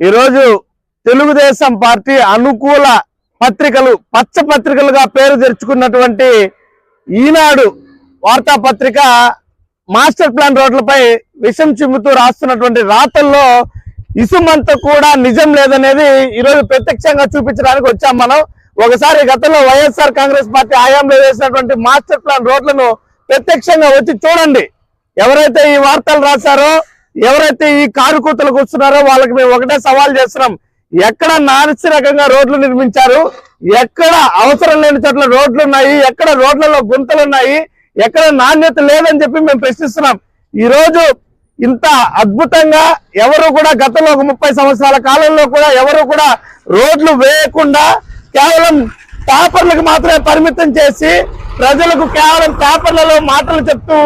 ఈరోజు తెలుగుదేశం పార్టీ అనుకూల పత్రికలు పచ్చ పత్రికలుగా పేరు తెరుచుకున్నటువంటి ఈనాడు వార్తాపత్రిక మాస్టర్ ప్లాన్ రోడ్లపై విషం చిమ్ముతూ రాస్తున్నటువంటి రాతల్లో ఇసుమంతా కూడా నిజం లేదనేది ఈరోజు ప్రత్యక్షంగా చూపించడానికి వచ్చాం మనం. ఒకసారి గతంలో వైఎస్ఆర్ కాంగ్రెస్ పార్టీ హయాంలో వేసినటువంటి మాస్టర్ ప్లాన్ రోడ్లను ప్రత్యక్షంగా వచ్చి చూడండి. ఎవరైతే ఈ వార్తలు రాశారో ఎవరైతే ఈ కారు కూతలు వస్తున్నారో వాళ్ళకి మేము ఒకటే సవాల్ చేస్తున్నాం. ఎక్కడ నాసి రకంగా రోడ్లు నిర్మించారు? ఎక్కడ అవసరం లేని చోట్ల రోడ్లు ఉన్నాయి? ఎక్కడ రోడ్లలో గుంతలు ఉన్నాయి? ఎక్కడ నాణ్యత లేదని చెప్పి మేము ప్రశ్నిస్తున్నాం. ఈ రోజు ఇంత అద్భుతంగా ఎవరు కూడా గతంలో ఒక ముప్పై సంవత్సరాల కాలంలో కూడా ఎవరు కూడా రోడ్లు వేయకుండా కేవలం పేపర్లకు మాత్రమే పరిమితం చేసి ప్రజలకు కేవలం పేపర్లలో మాటలు చెప్తూ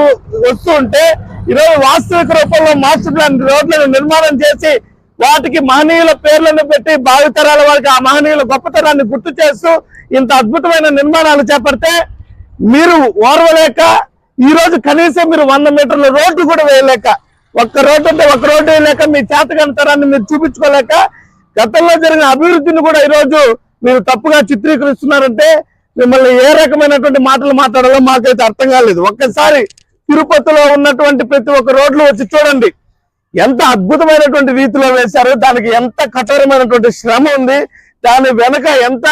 వస్తూ ఉంటే ఈరోజు వాస్తవిక రూపంలో మాస్టర్ ప్లాన్ రోడ్లను నిర్మాణం చేసి వాటికి మహనీయుల పేర్లను పెట్టి భావితరాల వారికి ఆ మహనీయుల గొప్పతనాన్ని గుర్తు చేస్తూ ఇంత అద్భుతమైన నిర్మాణాలు చేపడితే మీరు ఓర్వలేక ఈరోజు కనీసం మీరు వంద మీటర్ల రోడ్డు కూడా వేయలేక ఒక్క రోడ్డు అంటే ఒక్క రోడ్డు వేయలేక మీ చేతకంతరాన్ని మీరు చూపించుకోలేక గతంలో జరిగిన అభివృద్ధిని కూడా ఈరోజు మీరు తప్పుగా చిత్రీకరిస్తున్నారంటే మిమ్మల్ని ఏ రకమైనటువంటి మాటలు మాట్లాడాలో మాకైతే అర్థం కాలేదు. ఒక్కసారి తిరుపతిలో ఉన్నటువంటి ప్రతి ఒక్క రోడ్లు వచ్చి చూడండి. ఎంత అద్భుతమైనటువంటి రీతిలో వేశారు. దానికి ఎంత కఠోరమైనటువంటి శ్రమ ఉంది. దాని వెనక ఎంత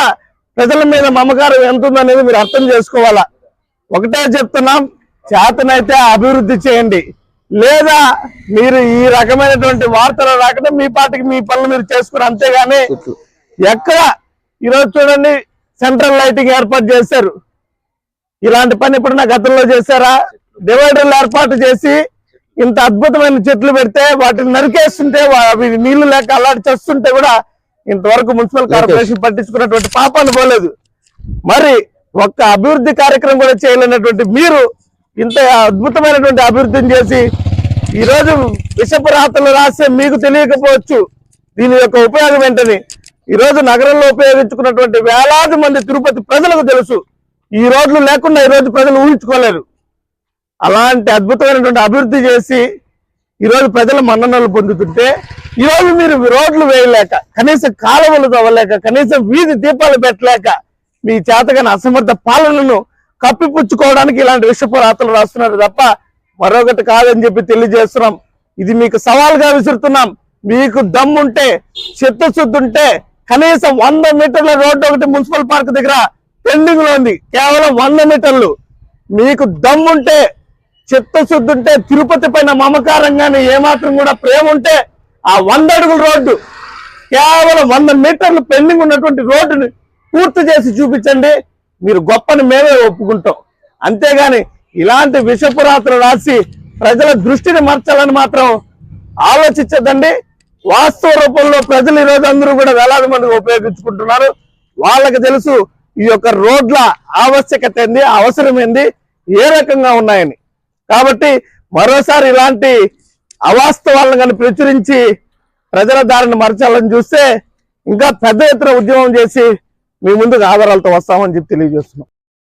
ప్రజల మీద మమకారం ఎంత ఉందనేది మీరు అర్థం చేసుకోవాలా? ఒకటే చెప్తున్నాం చేతనైతే అభివృద్ధి చేయండి. లేదా మీరు ఈ రకమైనటువంటి వార్తలు రాకుండా మీ పాటికి మీ పనులు మీరు చేసుకుని అంతేగాని ఎక్కడ ఈరోజు చూడండి సెంట్రల్ లైటింగ్ ఏర్పాటు చేశారు. ఇలాంటి పని ఎప్పుడన్నా గతంలో చేశారా? డివైడర్లు ఏర్పాటు చేసి ఇంత అద్భుతమైన చెట్లు పెడితే వాటిని నరికేస్తుంటే నీళ్ళు లేక అలాంటి చేస్తుంటే కూడా ఇంతవరకు మున్సిపల్ కార్పొరేషన్ పట్టించుకున్నటువంటి పాపాన్ని పోలేదు మరి ఒక్క అభివృద్ధి కార్యక్రమం కూడా చేయలేనటువంటి మీరు ఇంత అద్భుతమైనటువంటి అభివృద్ధిని చేసి ఈ రోజు విషపు రాతలు రాస్తే మీకు తెలియకపోవచ్చు. దీని యొక్క ఉపయోగం ఏంటని ఈ రోజు నగరంలో ఉపయోగించుకున్నటువంటి వేలాది మంది తిరుపతి ప్రజలకు తెలుసు. ఈ రోడ్లు లేకుండా ఈ రోజు ప్రజలు ఊహించుకోలేరు. అలాంటి అద్భుతమైనటువంటి అభివృద్ధి చేసి ఈ రోజు ప్రజల మన్ననలు పొందుతుంటే ఈరోజు మీరు రోడ్లు వేయలేక కనీసం కాలువలు తవ్వలేక కనీసం వీధి దీపాలు పెట్టలేక మీ చేతగాని అసమర్థ పాలనను కప్పిపుచ్చుకోవడానికి ఇలాంటి విషపు రాతలు రాస్తున్నారు తప్ప మరొకటి కాదని చెప్పి తెలియజేస్తున్నాం. ఇది మీకు సవాల్గా విసురుతున్నాం. మీకు దమ్ముంటే చిత్తశుద్ధి ఉంటే కనీసం వంద మీటర్ల రోడ్డు ఒకటి మున్సిపల్ పార్క్ దగ్గర పెండింగ్లో ఉంది. కేవలం వంద మీటర్లు. మీకు దమ్ముంటే చిత్తశుద్ధి ఉంటే తిరుపతి పైన మమకారంగానే ఏమాత్రం కూడా ప్రేమ ఉంటే ఆ వంద అడుగుల రోడ్డు కేవలం వంద మీటర్లు పెండింగ్ ఉన్నటువంటి రోడ్డుని పూర్తి చేసి చూపించండి. మీరు గొప్పని మేమే ఒప్పుకుంటాం. అంతేగాని ఇలాంటి విషపురాత్రలు రాసి ప్రజల దృష్టిని మార్చాలని మాత్రం ఆలోచించదండి వాస్తవ రూపంలో ప్రజలు ఈరోజు అందరూ కూడా వేలాది మంది ఉపయోగించుకుంటున్నారు. వాళ్ళకి తెలుసు ఈ యొక్క రోడ్ల ఆవశ్యకత ఏంది అవసరం ఏంది ఏ రకంగా ఉన్నాయని. కాబట్టి మరోసారి ఇలాంటి అవాస్తవాలను కానీ ప్రచురించి ప్రజల దారిని మరచాలని చూస్తే ఇంకా పెద్ద ఎత్తున ఉద్యమం చేసి మీ ముందుకు ఆధారాలతో వస్తామని చెప్పి తెలియజేస్తున్నాం.